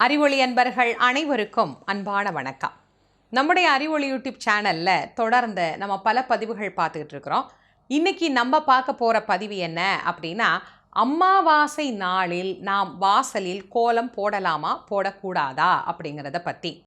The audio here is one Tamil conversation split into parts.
அறிவொளி அன்பர்கள் அனைவருக்கும் அன்பான வணக்கம். நம்முடைய அறிவொளி யூடியூப் சேனலில் தொடர்ந்து நம்ம பல பதிவுகள் பார்த்துக்கிட்டு இருக்கிறோம். இன்னைக்கு நம்ம பார்க்க போகிற பதிவு என்ன அப்படின்னா அமாவாசை நாளில் நாம் வாசலில் கோலம் போடலாமா போடக்கூடாதா அப்படிங்கிறத பற்றி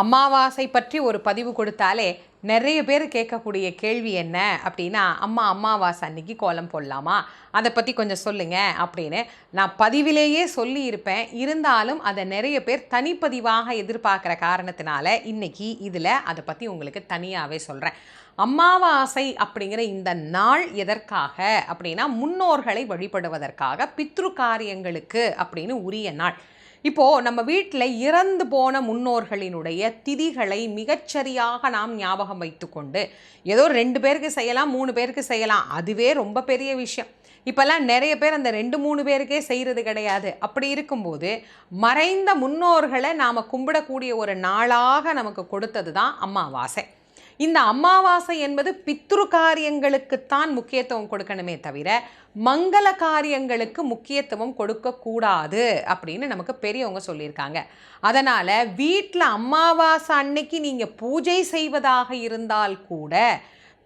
அமாவாசை பற்றி ஒரு பதிவு கொடுத்தாலே நிறைய பேர் கேட்கக்கூடிய கேள்வி என்ன அப்படின்னா அம்மா அம்மாவாசை அன்னைக்கு கோலம் போடலாமா? அதை பற்றி கொஞ்சம் சொல்லுங்கள் அப்படின்னு. நான் பதிவிலேயே சொல்லியிருப்பேன். இருந்தாலும் அதை நிறைய பேர் தனிப்பதிவாக எதிர்பார்க்குற காரணத்தினால இன்னைக்கு இதில் அதை பற்றி உங்களுக்கு தனியாகவே சொல்கிறேன் அமாவாசை அப்படிங்கிற இந்த நாள் எதற்காக அப்படின்னா முன்னோர்களை வழிபடுவதற்காக பித்ரு காரியங்களுக்கு அப்படின்னு உரிய நாள். இப்போது நம்ம வீட்டில் இறந்து போன முன்னோர்களினுடைய திதிகளை மிகச்சரியாக நாம் ஞாபகம் வைத்துக்கொண்டு ஏதோ ரெண்டு பேருக்கு செய்யலாம் மூணு பேருக்கு செய்யலாம் அதுவே ரொம்ப பெரிய விஷயம். இப்போல்லாம் நிறைய பேர் அந்த ரெண்டு மூணு பேருக்கே செய்கிறது கிடையாது. அப்படி இருக்கும்போது மறைந்த முன்னோர்களை நாம் கும்பிடக்கூடிய ஒரு நாளாக நமக்கு கொடுத்தது தான் அம்மாவாசை. இந்த அமாவாசை என்பது பித்ரு காரியங்களுக்குத்தான் முக்கியத்துவம் கொடுக்கணுமே தவிர மங்கள காரியங்களுக்கு முக்கியத்துவம் கொடுக்கக்கூடாது அப்படின்னு நமக்கு பெரியவங்க சொல்லியிருக்காங்க. அதனால் வீட்டில் அமாவாசை அன்னைக்கு நீங்கள் பூஜை செய்வதாக இருந்தால் கூட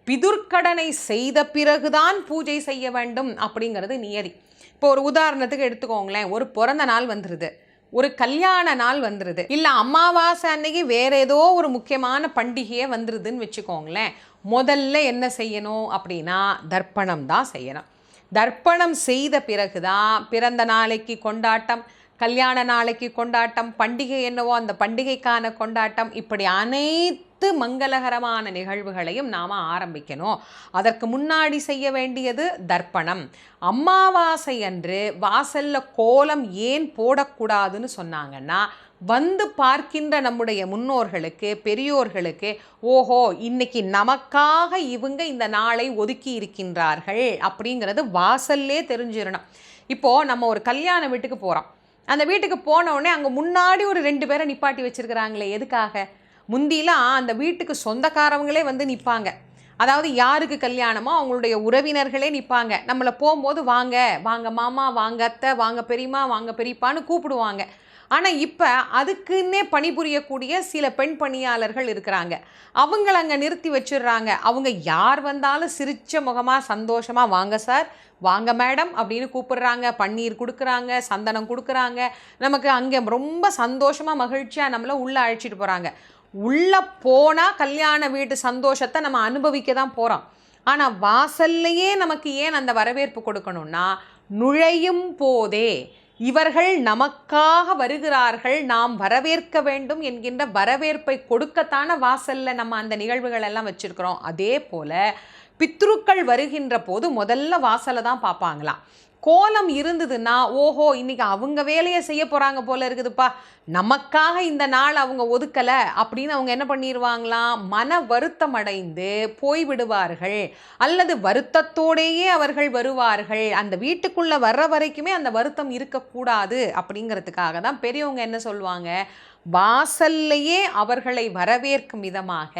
பிதுர்க்கடனை செய்த பிறகுதான் பூஜை செய்ய வேண்டும் அப்படிங்கிறது நியதி. இப்போ ஒரு உதாரணத்துக்கு எடுத்துக்கோங்களேன். ஒரு பிறந்த நாள் வந்துடுது ஒரு கல்யாண நாள் வந்துடுது இல்லை அமாவாசை அன்னைக்கு வேற ஏதோ ஒரு முக்கியமான பண்டிகையே வந்துடுதுன்னு வச்சுக்கோங்களேன். முதல்ல என்ன செய்யணும் அப்படின்னா தர்ப்பணம் தான் செய்யணும். தர்ப்பணம் செய்த பிறகு தான் பிறந்த நாளைக்கு கொண்டாட்டம் கல்யாண நாளைக்கு கொண்டாட்டம் பண்டிகை என்னவோ அந்த பண்டிகைக்கான கொண்டாட்டம் இப்படி அனைத்து மங்களகரமான நிகழ்வுகளையும் நாம் ஆரம்பிக்கணும். அதற்கு முன்னாடி செய்ய வேண்டியது தர்ப்பணம். அமாவாசை அன்று வாசல்ல கோலம் ஏன் போடக்கூடாதுன்னு சொன்னாங்கன்னா வந்து பார்க்கின்ற நம்முடைய முன்னோர்களுக்கு பெரியோர்களுக்கு ஓஹோ இன்னைக்கு நமக்காக இவங்க இந்த நாளை ஒதுக்கி இருக்கின்றார்கள் அப்படிங்கிறது வாசல்லே தெரிஞ்சிடணும் இப்போது நம்ம ஒரு கல்யாண வீட்டுக்கு போகிறோம் அந்த வீட்டுக்கு போன உடனே அங்கே முன்னாடி ஒரு ரெண்டு பேரை நிப்பாட்டி வச்சிருக்கிறாங்களே எதுக்காக? முந்திலாம் அந்த வீட்டுக்கு சொந்தக்காரவங்களே வந்து நிற்பாங்க அதாவது யாருக்கு கல்யாணமோ அவங்களுடைய உறவினர்களே நிற்பாங்க நம்மளை போகும்போது வாங்க வாங்க மாமா வாங்க அத்தை வாங்க பெரியம்மா வாங்க பெரியப்பான்னு கூப்பிடுவாங்க. ஆனால் இப்போ அதுக்குன்னே பணிபுரியக்கூடிய சில பெண் பணியாளர்கள் இருக்கிறாங்க. அவங்கள அங்கே நிறுத்தி வச்சிடுறாங்க. அவங்க யார் வந்தாலும் சிரிச்ச முகமாக சந்தோஷமாக வாங்க சார் வாங்க மேடம் அப்படின்னு கூப்பிடுறாங்க. பன்னீர் கொடுக்குறாங்க சந்தனம் கொடுக்குறாங்க. நமக்கு அங்கே ரொம்ப சந்தோஷமாக மகிழ்ச்சியாக நம்மளை உள்ளே அழைச்சிட்டு போகிறாங்க உள்ளே போனால் கல்யாண வீட்டு சந்தோஷத்தை நம்ம அனுபவிக்க தான் போகிறோம் ஆனால் வாசல்லையே நமக்கு ஏன் அந்த வரவேற்பு கொடுக்கணும்னா நுழையும் போதே இவர்கள் நமக்காக வருகிறார்கள் நாம் வரவேற்க வேண்டும் என்கின்ற வரவேற்பை கொடுக்கத்தான வாசல்ல நம்ம அந்த நிகழ்வுகள் எல்லாம் வச்சுருக்கிறோம். அதே போல் பித்ருக்கள் வருகின்ற போது முதல்ல வாசலை தான் பார்ப்பாங்களாம். கோலம் இருந்ததுன்னா ஓஹோ இன்னைக்கு அவங்க வேலையை செய்ய போகிறாங்க போல இருக்குதுப்பா. நமக்காக இந்த நாள் அவங்க ஒதுக்கலை அப்படின்னு அவங்க என்ன பண்ணிடுவாங்களாம் மன வருத்தம் அடைந்து போய்விடுவார்கள் அல்லது வருத்தத்தோடேயே அவர்கள் வருவார்கள். அந்த வீட்டுக்குள்ளே வர்ற வரைக்குமே அந்த வருத்தம் இருக்கக்கூடாது அப்படிங்கிறதுக்காக தான் பெரியவங்க என்ன சொல்லுவாங்க? வாசல்லையே அவர்களை வரவேற்கும் விதமாக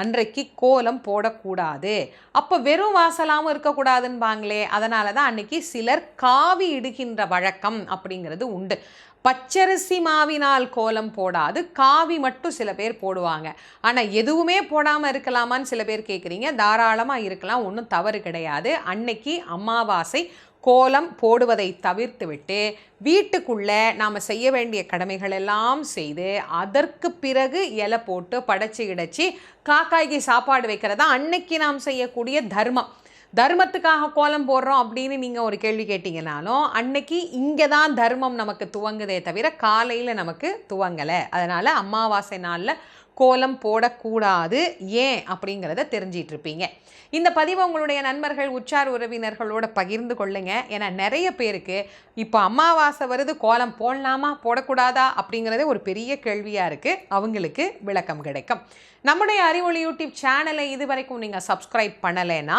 அன்றைக்கு கோலம் போடக்கூடாது. அப்போ வெறும் வாசலாகவும் இருக்கக்கூடாதுன்பாங்களே அதனால தான் அன்னைக்கு சிலர் காவி இடுகின்ற வழக்கம் அப்படிங்கிறது உண்டு. பச்சரிசி மாவினால் கோலம் போடாது காவி மட்டும் சில பேர் போடுவாங்க. ஆனால் எதுவுமே போடாமல் இருக்கலாமான்னு சில பேர் கேட்குறீங்க தாராளமாக இருக்கலாம் ஒன்றும் தவறு கிடையாது. அன்னைக்கு அமாவாசை கோலம் போடுவதை தவிர்த்துவிட்டு வீட்டுக்குள்ளே நாம் செய்ய வேண்டிய கடமைகள் எல்லாம் செய்து அதற்கு பிறகு இலை போட்டு படைச்சி கிடச்சி காக்காய்க்கு சாப்பாடு வைக்கிறதா அன்னைக்கு நாம் செய்யக்கூடிய தர்மம். தர்மத்துக்காக கோலம் போடுறோம் அப்படின்னு நீங்கள் ஒரு கேள்வி கேட்டிங்கனாலும் அன்னைக்கு இங்கே தான் தர்மம் நமக்கு துவங்குதே தவிர காலையில் நமக்கு துவங்கலை. அதனால் அமாவாசை நாளில் கோலம் போடக்கூடாது ஏன் அப்படிங்கிறத தெரிஞ்சிட்டு இருப்பீங்க இந்த பதிவை உங்களுடைய நண்பர்கள் உற்றார் உறவினர்களோட பகிர்ந்து கொள்ளுங்க. ஏன்னா நிறைய பேருக்கு இப்போ அமாவாசை வருது கோலம் போடலாமா போடக்கூடாதா அப்படிங்கிறதே ஒரு பெரிய கேள்வியாக இருக்குது அவங்களுக்கு விளக்கம் கிடைக்கும். நம்முடைய அறிவொளி யூடியூப் சேனலை இது வரைக்கும் நீங்கள் சப்ஸ்கிரைப் பண்ணலைன்னா